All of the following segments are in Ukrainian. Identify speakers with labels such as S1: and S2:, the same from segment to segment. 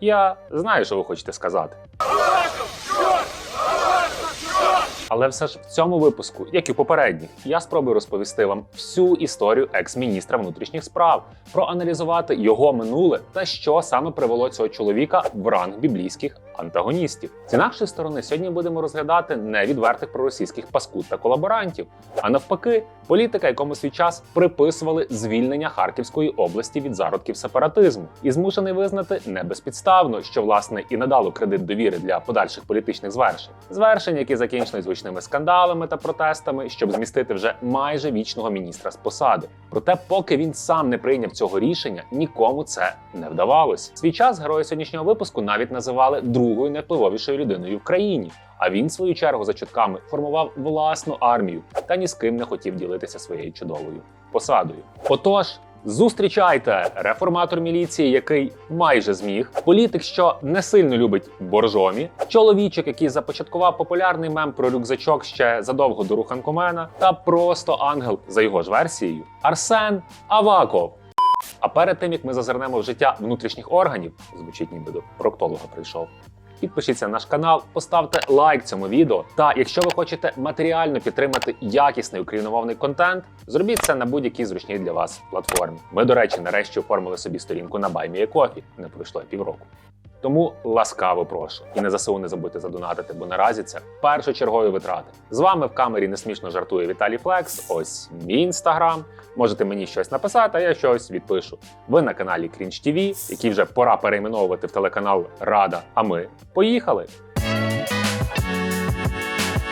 S1: Я знаю, що ви хочете сказати. Але все ж в цьому випуску, як і в попередніх, я спробую розповісти вам всю історію екс-міністра внутрішніх справ, проаналізувати його минуле та що саме привело цього чоловіка в ранг біблійських антагоністів. З інакшої сторони, сьогодні будемо розглядати не відвертих проросійських паскуд та колаборантів, а навпаки, політика, якому свій час приписували звільнення Харківської області від зародків сепаратизму, і змушений визнати не безпідставно, що власне і надало кредит довіри для подальших політичних звершень. Звершень, які закінчились гучними скандалами та протестами, щоб змістити вже майже вічного міністра з посади. Проте, поки він сам не прийняв цього рішення, нікому це не вдавалось. Свій час герої сьогоднішнього випуску навіть називали другою найвпливовішою людиною в країні. А він, в свою чергу, за чутками формував власну армію та ні з ким не хотів ділитися своєю чудовою посадою. Отож. Зустрічайте реформатор міліції, який майже зміг, політик, що не сильно любить боржомі, чоловічок, який започаткував популярний мем про рюкзачок ще задовго до руханкомена, та просто ангел за його ж версією Арсен Аваков. А перед тим як ми зазирнемо в життя внутрішніх органів, звучить ніби до проктолога прийшов. Підпишіться на наш канал, поставте лайк цьому відео. Та якщо ви хочете матеріально підтримати якісний україномовний контент, зробіть це на будь-якій зручній для вас платформі. Ми, до речі, нарешті оформили собі сторінку на BuyMeACoffee. Не пройшло півроку. Тому ласкаво прошу. І не ЗСУ не забудьте задонатити, бо наразі це першочергові витрати. З вами в камері несмішно жартує Віталій Флекс. Ось мій інстаграм. Можете мені щось написати, а я щось відпишу. Ви на каналі Крінч ТВ, який вже пора перейменовувати в телеканал Рада. А ми поїхали.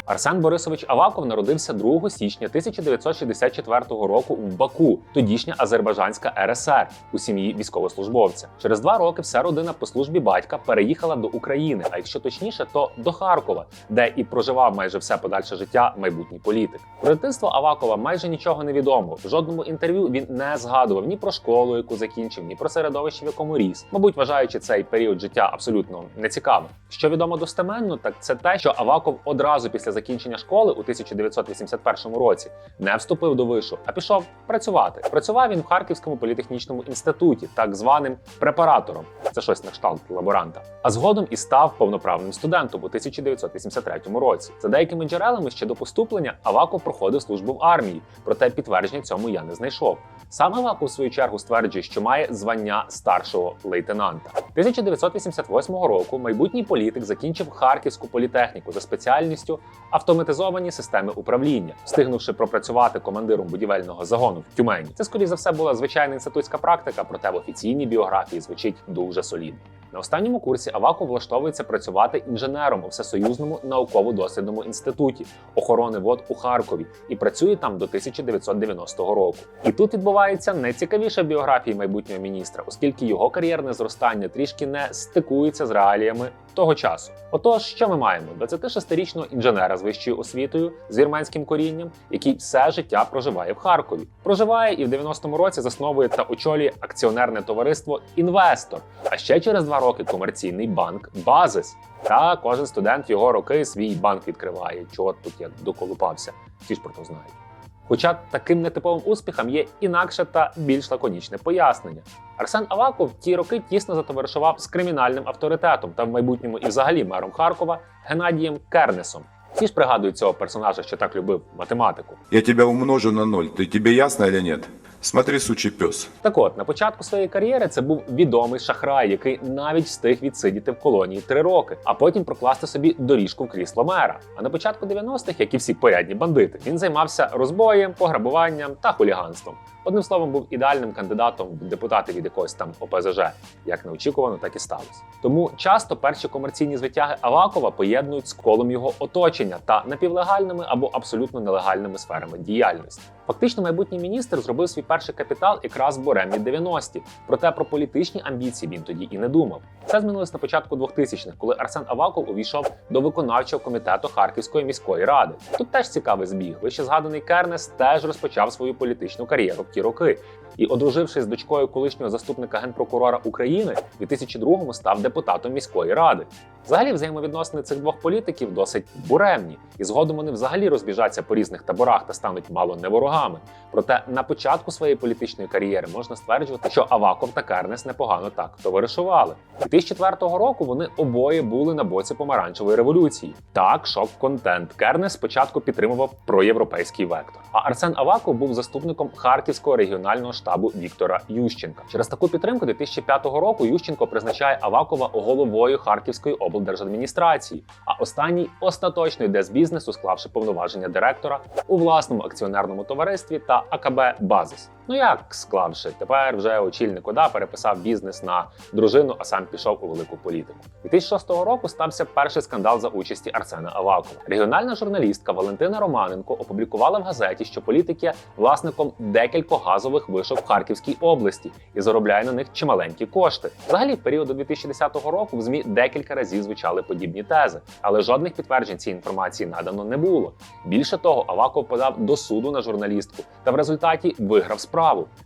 S1: Арсен Борисович Аваков народився 2 січня 1964 року в Баку, тодішня Азербайджанська РСР, у сім'ї військовослужбовця. Через два роки вся родина по службі батька переїхала до України, а якщо точніше, то до Харкова, де і проживав майже все подальше життя майбутній політик. Про дитинство Авакова майже нічого не відомо. В жодному інтерв'ю він не згадував ні про школу, яку закінчив, ні про середовище, в якому ріс. Мабуть, вважаючи цей період життя абсолютно нецікавим. Що відомо достеменно, так це те, що Аваков одразу після закінчення школи у 1981 році не вступив до вишу, а пішов працювати. Працював він в Харківському політехнічному інституті, так званим препаратором. Це щось на кшталт лаборанта. А згодом і став повноправним студентом у 1983 році. За деякими джерелами ще до поступлення Аваков проходив службу в армії, проте підтвердження цьому я не знайшов. Сам Аваков, в свою чергу, стверджує, що має звання старшого лейтенанта. 1988 року майбутній політик закінчив Харківську політехніку за спеціальністю автоматизовані системи управління, встигнувши пропрацювати командиром будівельного загону в Тюмені. Це, скоріше за все, була звичайна інститутська практика, проте в офіційній біографії звучить дуже солідно. На останньому курсі Аваков влаштовується працювати інженером у всесоюзному науково-дослідному інституті охорони вод у Харкові і працює там до 1990 року. І тут відбувається найцікавіша біографія майбутнього міністра, оскільки його кар'єрне зростання трішки не стикується з реаліями того часу. Отож, що ми маємо? 26-річного інженера з вищою освітою з вірменським корінням, який все життя проживає в Харкові. Проживає і в 90-му році засновує та очолює акціонерне товариство Інвестор. А ще через два роки комерційний банк Базис. Та кожен студент його роки свій банк відкриває. Чого тут я доколупався? Всі ж про то знають. Хоча таким нетиповим успіхам є інакше та більш лаконічне пояснення. Арсен Аваков в ті роки тісно затоваришував з кримінальним авторитетом та в майбутньому і взагалі мером Харкова Геннадієм Кернесом. Всі ж пригадують цього персонажа, що так любив математику.
S2: Я тебе умножу на ноль. Ти тобі ясно чи нет? Смотри, сучий пес.
S1: Так от, на початку своєї кар'єри це був відомий шахрай, який навіть встиг відсидіти в колонії три роки, а потім прокласти собі доріжку в крісло мера. А на початку 90-х, як і всі порядні бандити, він займався розбоєм, пограбуванням та хуліганством. Одним словом, був ідеальним кандидатом в депутати від якогось там ОПЗЖ, як неочікувано, так і сталося. Тому часто перші комерційні звитяги Авакова поєднують з колом його оточення та напівлегальними або абсолютно нелегальними сферами діяльності. Фактично, майбутній міністр зробив свій перший капітал якраз боремі 90-ті. Проте про політичні амбіції він тоді і не думав. Це змінилось на початку 2000-х, коли Арсен Аваков увійшов до виконавчого комітету Харківської міської ради. Тут теж цікавий збіг. Вище згаданий Кернес теж розпочав свою політичну кар'єру в ті роки. І, одружившись з дочкою колишнього заступника генпрокурора України, у 2002-му став депутатом міської ради. Взагалі, взаємовідносини цих двох політиків досить буремні, і згодом вони взагалі розбіжаться по різних таборах та стануть мало не ворогами. Проте на початку своєї політичної кар'єри можна стверджувати, що Аваков та Кернес непогано так товаришували. 2004 року вони обоє були на боці помаранчевої революції. Так, шок-контент. Кернес спочатку підтримував проєвропейський вектор. А Арсен Аваков був заступником Харківського регіонального штабу Віктора Ющенка. Через таку підтримку 2005 року Ющенко призначає Авакова головою Харківської облдержадміністрації, а останній остаточно йде з бізнесу, склавши повноваження директора у власному акціонерному товаристві та АКБ Базис. Ну як склавши, тепер вже очільник ОДА переписав бізнес на дружину, а сам пішов у велику політику. 2006 року стався перший скандал за участі Арсена Авакова. Регіональна журналістка Валентина Романенко опублікувала в газеті, що політик є власником декількох газових вишок в Харківській області і заробляє на них чималенькі кошти. Взагалі, в період до 2010 року в змі декілька разів звучали подібні тези, але жодних підтверджень цієї інформації надано не було. Більше того, Аваков подав до суду на журналістку та в результаті виграв справу.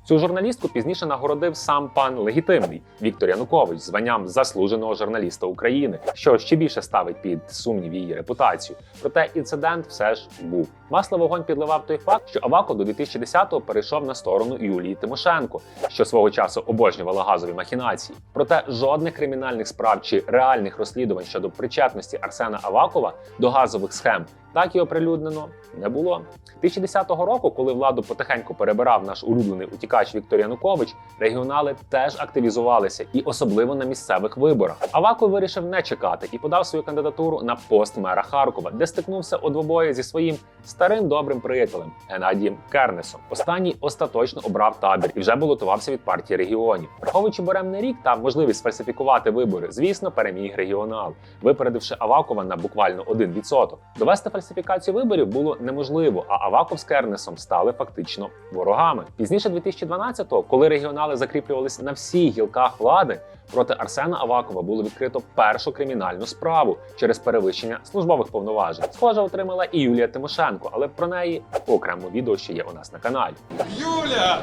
S1: Цю журналістку пізніше нагородив сам пан легітимний Віктор Янукович званням заслуженого журналіста України, що ще більше ставить під сумнів її репутацію. Проте інцидент все ж був. Масло вогонь підливав той факт, що Аваков до 2010-го перейшов на сторону Юлії Тимошенко, що свого часу обожнювала газові махінації. Проте жодних кримінальних справ чи реальних розслідувань щодо причетності Арсена Авакова до газових схем так і оприлюднено не було. 2010 року, коли владу потихеньку перебирав наш улюблений утікач Віктор Янукович, регіонали теж активізувалися, і особливо на місцевих виборах. Аваков вирішив не чекати і подав свою кандидатуру на пост мера Харкова, де стикнувся у двобої зі своїм старим добрим приятелем Геннадієм Кернесом. Останній остаточно обрав табір і вже балотувався від партії регіонів. Враховуючи буремний рік та можливість фальсифікувати вибори, звісно, переміг регіонал, випередивши Авакова на буквально 1%. Довести фальсифікацію виборів було неможливо, а Аваков з Кернесом стали фактично ворогами. Пізніше 2012-го, коли регіонали закріплювалися на всіх гілках влади, проти Арсена Авакова було відкрито першу кримінальну справу через перевищення службових повноважень. Схоже, отримала і Юлія Тимошенко, але про неї окремо відео ще є у нас на каналі.
S3: Юля!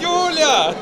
S3: Юля!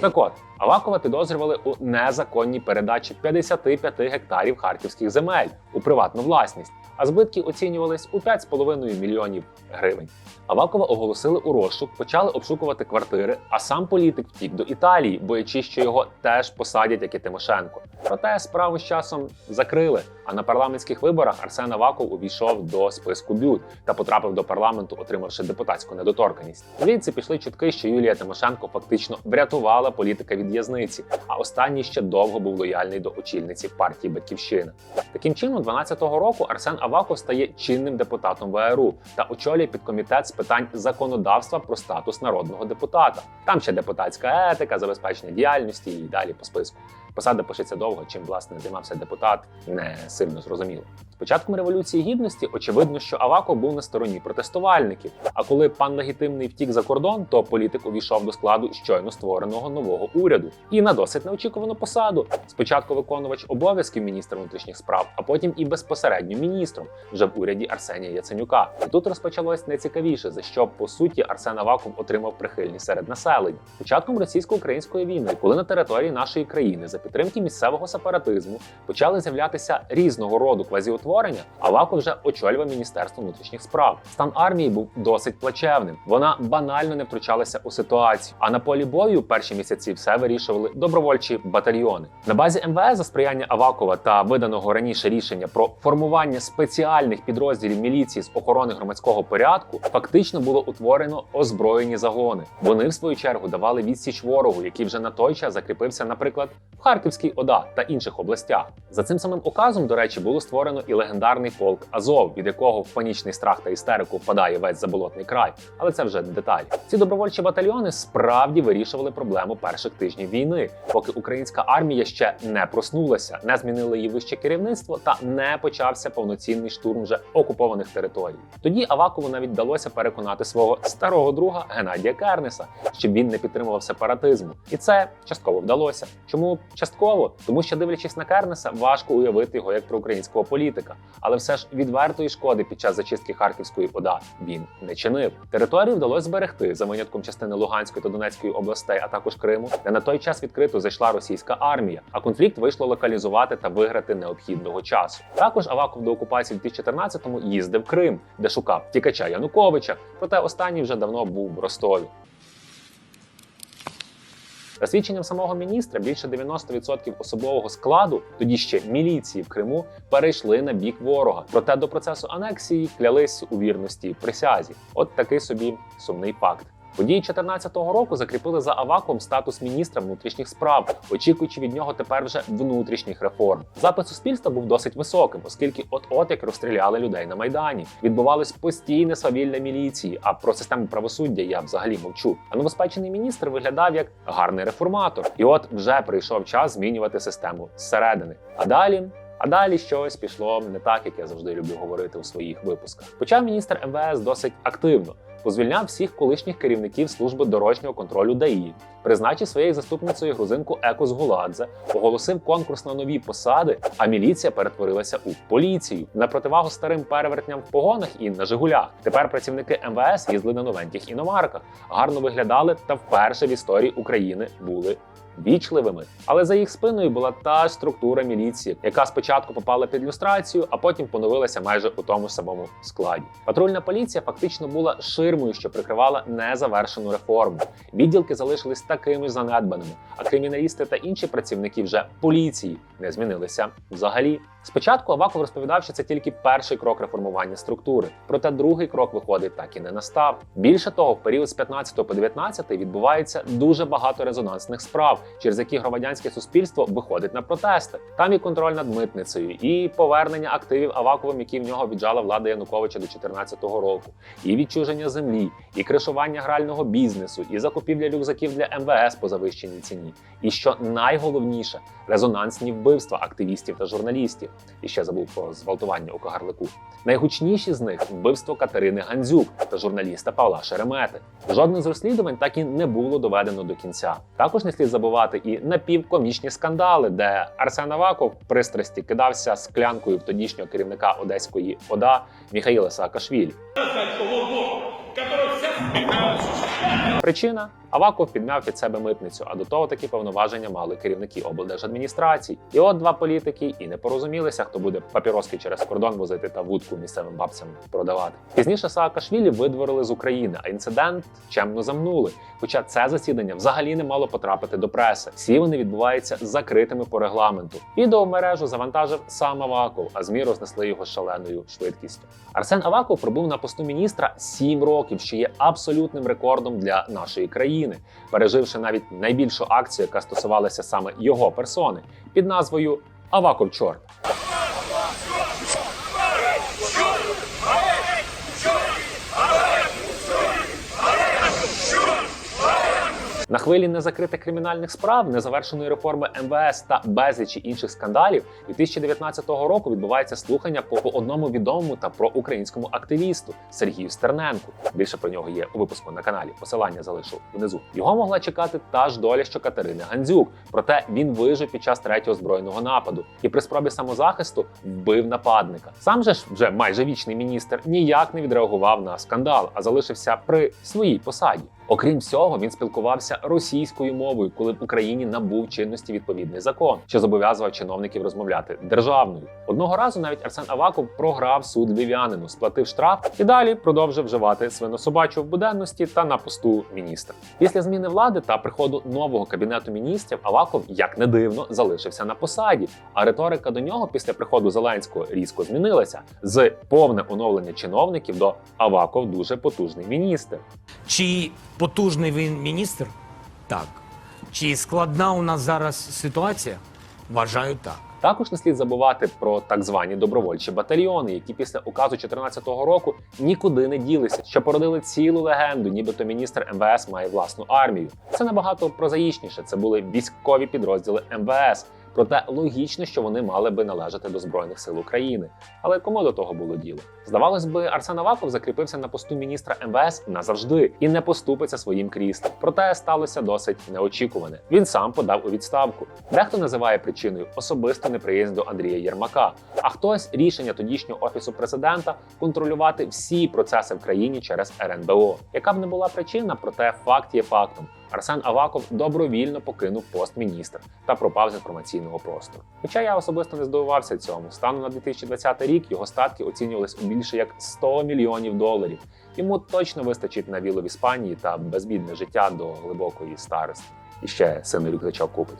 S1: Так от, Авакова підозрювали у незаконній передачі 55 гектарів харківських земель у приватну власність, а збитки оцінювались у 5,5 мільйонів гривень. Авакова оголосили у розшук, почали обшукувати квартири, а сам політик втік до Італії, боячись, що його теж посадять, як і Тимошенко. Проте справу з часом закрили. А на парламентських виборах Арсен Аваков увійшов до списку бют та потрапив до парламенту, отримавши депутатську недоторканність. Звідси пішли чутки, що Юлія Тимошенко фактично врятувала політика від в'язниці, а останній ще довго був лояльний до очільниці партії Батьківщина. Таким чином, 12-го року Арсен Аваков стає чинним депутатом ВРУ та очолює підкомітет з питань законодавства про статус народного депутата. Там ще депутатська етика, забезпечення діяльності і далі по списку. Посада пишеться довго, чим власне займався депутат, не сильно зрозуміло. З початком революції гідності очевидно, що Аваков був на стороні протестувальників. А коли пан легітимний втік за кордон, то політик увійшов до складу щойно створеного нового уряду і на досить неочікувану посаду. Спочатку виконувач обов'язків міністра внутрішніх справ, а потім і безпосередньо міністром вже в уряді Арсенія Яценюка. І тут розпочалось найцікавіше, за що по суті Арсен Аваков отримав прихильність серед населення. Початком російсько-української війни, коли на території нашої країни за підтримки місцевого сепаратизму почали з'являтися різного роду квазіутворення, Аваков вже очолював міністерство внутрішніх справ. Стан армії був досить плачевним. Вона банально не втручалася у ситуацію. А на полі бою перші місяці все вирішували добровольчі батальйони. На базі МВС за сприяння Авакова та виданого раніше рішення про формування спеціальних підрозділів міліції з охорони громадського порядку фактично було утворено озброєні загони. Вони в свою чергу давали відсіч ворогу, який вже на той час закріпився, наприклад, в Харківській ОДА та інших областях. За цим самим указом, до речі, було створено і легендарний полк Азов, від якого в панічний страх та істерику впадає весь заболотний край. Але це вже деталі. Ці добровольчі батальйони справді вирішували проблему перших тижнів війни, поки українська армія ще не проснулася, не змінило її вище керівництво та не почався повноцінний штурм вже окупованих територій. Тоді Авакову навіть вдалося переконати свого старого друга Геннадія Кернеса, щоб він не підтримував сепаратизму, і це частково вдалося. Чому частково? Частково, тому що дивлячись на Кернеса, важко уявити його як проукраїнського політика, але все ж відвертої шкоди під час зачистки Харківської ОДА він не чинив. Територію вдалося зберегти за винятком частини Луганської та Донецької областей, а також Криму, де на той час відкрито зайшла російська армія. А конфлікт вийшло локалізувати та виграти необхідного часу. Також Аваков до окупації в 2014-му їздив Крим, де шукав тікача Януковича. Проте останній вже давно був в Ростові. За свідченням самого міністра, більше 90% особового складу, тоді ще міліції в Криму, перейшли на бік ворога. Проте до процесу анексії клялись у вірності присязі. От такий собі сумний факт. Події 2014 року закріпили за Аваком статус міністра внутрішніх справ, очікуючи від нього тепер вже внутрішніх реформ. Запит суспільства був досить високим, оскільки от-от як розстріляли людей на майдані. Відбувалось постійне свавілля міліції. А про систему правосуддя я взагалі мовчу. А новоспечений міністр виглядав як гарний реформатор. І от вже прийшов час змінювати систему зсередини. А далі. А далі щось пішло не так, як я завжди люблю говорити у своїх випусках. Почав міністр МВС досить активно. Позвільняв всіх колишніх керівників служби дорожнього контролю ДАІ, призначив своєю заступницею грузинку Екос Гуладзе, оголосив конкурс на нові посади, а міліція перетворилася у поліцію на противагу старим перевертням в погонах і на Жигулях. Тепер працівники МВС їздили на новеньких іномарках, гарно виглядали та вперше в історії України були вічливими. Але за їх спиною була та структура міліції, яка спочатку попала під люстрацію, а потім поновилася майже у тому самому складі. Патрульна поліція фактично була ширмою, що прикривала незавершену реформу. Відділки залишились такими занедбаними, а криміналісти та інші працівники вже поліції не змінилися взагалі. Спочатку Аваков розповідав, що це тільки перший крок реформування структури, проте другий крок виходить так і не настав. Більше того, в період з 15 по 19 відбувається дуже багато резонансних справ, через які громадянське суспільство виходить на протести. Там і контроль над митницею, і повернення активів Аваковим, які в нього віджала влада Януковича до 2014 року, і відчуження землі, і кришування грального бізнесу, і закупівля рюкзаків для МВС по завищеній ціні. І що найголовніше резонансні вбивства активістів та журналістів. І ще забув про зґвалтування у Кагарлику. Найгучніші з них вбивство Катерини Гандзюк та журналіста Павла Шеремети. Жодне з розслідувань так і не було доведено до кінця. Також не слід забувати і напівкомічні скандали, де Арсен Аваков в пристрасті кидався склянкою в тодішнього керівника одеської ОДА Міхаїла Саакашвілі. Причина Аваков підмяв під себе митницю, а до того такі повноваження мали керівники облдержадміністрацій. І от два політики і не порозумілися, хто буде папіроски через кордон возити та вудку місцевим бабцям продавати. Пізніше Саакашвілі видворили з України, а інцидент чемно замнули. Хоча це засідання взагалі не мало потрапити до преси. Всі вони відбуваються закритими по регламенту. Відео в мережу завантажив сам Аваков, а змі рознесли його шаленою швидкістю. Арсен Аваков пробув на посту міністра 7 років, що є абсолютним рекордом для нашої країни, переживши навіть найбільшу акцію, яка стосувалася саме його персони, під назвою Авакуль чорт. На хвилі незакритих кримінальних справ, незавершеної реформи МВС та безлічі інших скандалів 2019 року відбувається слухання по одному відомому та проукраїнському активісту Сергію Стерненку. Більше про нього є у випуску на каналі. Посилання залишу внизу. Його могла чекати та ж доля, що Катерини Гандзюк. Проте він вижив під час третього збройного нападу і при спробі самозахисту вбив нападника. Сам же ж вже майже вічний міністр ніяк не відреагував на скандал, а залишився при своїй посаді. Окрім всього, він спілкувався російською мовою, коли в Україні набув чинності відповідний закон, що зобов'язував чиновників розмовляти державною. Одного разу навіть Арсен Аваков програв суд львів'янину, сплатив штраф і далі продовжив вживати свинособачу в буденності та на посту міністра. Після зміни влади та приходу нового кабінету міністрів Аваков, як не дивно, залишився на посаді. А риторика до нього після приходу Зеленського різко змінилася з повне оновлення чиновників до Аваков дуже потужний міністр.
S4: Чи потужний він міністр? Так. Чи складна у нас зараз ситуація? Вважаю так.
S1: Також не слід забувати про так звані добровольчі батальйони, які після указу 2014 року нікуди не ділися, що породили цілу легенду, нібито міністр МВС має власну армію. Це набагато прозаїчніше. Це були військові підрозділи МВС. Проте логічно, що вони мали би належати до збройних сил України. Але кому до того було діло? Здавалось би, Арсен Аваков закріпився на посту міністра МВС назавжди і не поступиться своїм кріслом. Проте сталося досить неочікуване. Він сам подав у відставку. Дехто називає причиною особиста неприязнь до Андрія Єрмака, а хтось рішення тодішнього офісу президента контролювати всі процеси в країні через РНБО. Яка б не була причина, проте факт є фактом. Арсен Аваков добровільно покинув пост міністра та пропав з інформаційного простору. Хоча я особисто не здивувався цьому. Станом на 2020 рік його статки оцінювались у більше як 100 мільйонів доларів. Йому точно вистачить на віло в Іспанії та безбідне життя до глибокої старості. І ще сильний рюкзачок купить.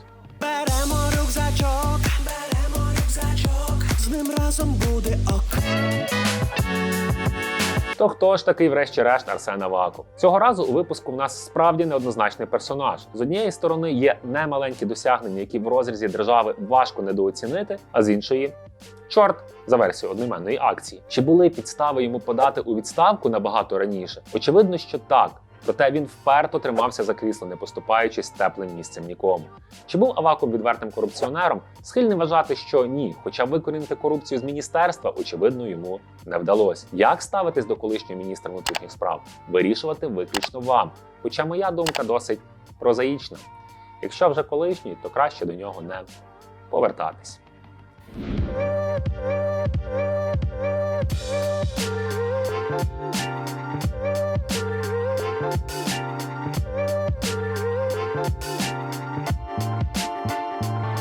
S1: То хто ж такий, врешті-решт, Арсен Аваков? Цього разу у випуску в нас справді неоднозначний персонаж. З однієї сторони є немаленькі досягнення, які в розрізі держави важко недооцінити, а з іншої. Чорт за версією одноіменної акції. Чи були підстави йому подати у відставку набагато раніше? Очевидно, що так. Проте він вперто тримався за крісло, не поступаючись теплим місцем нікому. Чи був Аваков відвертим корупціонером? Схильний вважати, що ні, хоча викорінити корупцію з міністерства, очевидно, йому не вдалося. Як ставитись до колишнього міністра внутрішніх справ? Вирішувати виключно вам. Хоча моя думка досить прозаїчна. Якщо вже колишній, то краще до нього не повертатись. Bye.